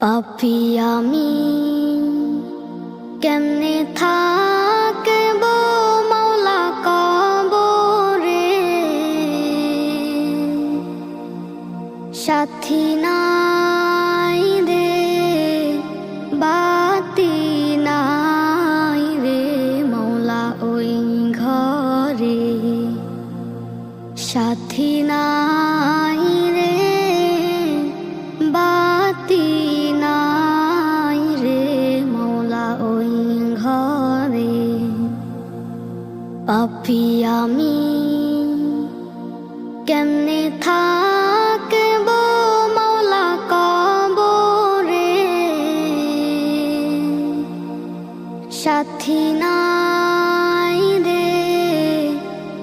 পাপি আমি কেমনে থাকব মৌলা কবরে? সাথী নাই পাপি আমি, কেমনে থাকব মৌলা কবরে? সাথী নাই রে,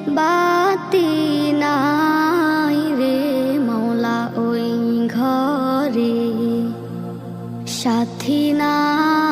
বাতি নাই রে মৌলা ওই ঘরে। সাথী নাই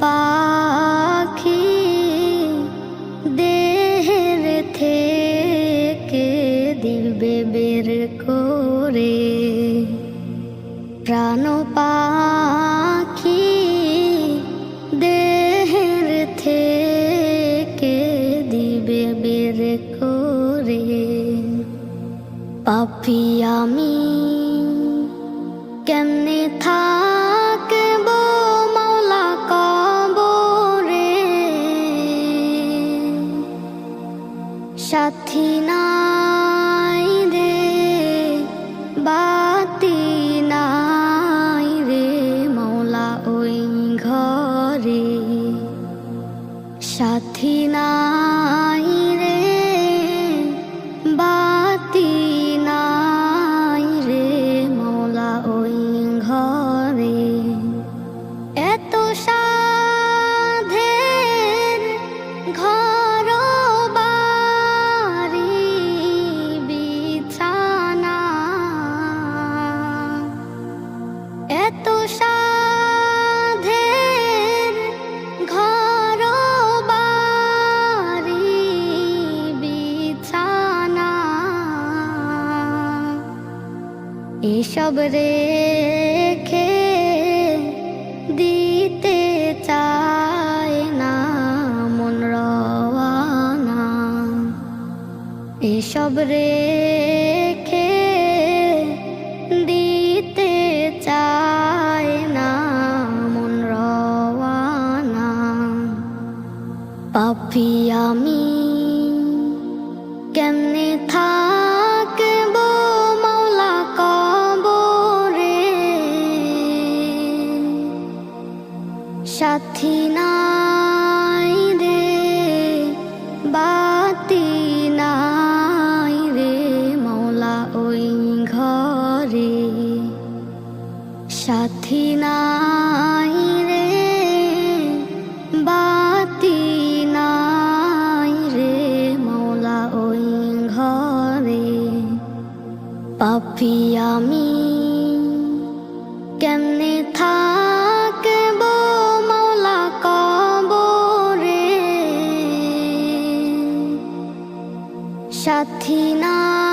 পাখি দেহের থেকে দিবে বের করে। প্রাণ পাখি দেহের থেকে দিবে বের করে। পাপি আমি কেমনে থাকব সাথী নাই রে। বাতি এসব রেখে দিতে চায় না মন রওয়ানা। এসব রেখে দিতে চায় না মন রওয়ানা। পাপি আমি কেমনে থাকব সাথী নাই রে, বাতি নাই রে মৌলা ওই ঘরে। সাথী নাই রে, বাতি নাই রে মৌলা ওই ঘরে। পাপি আমি সাথী নাই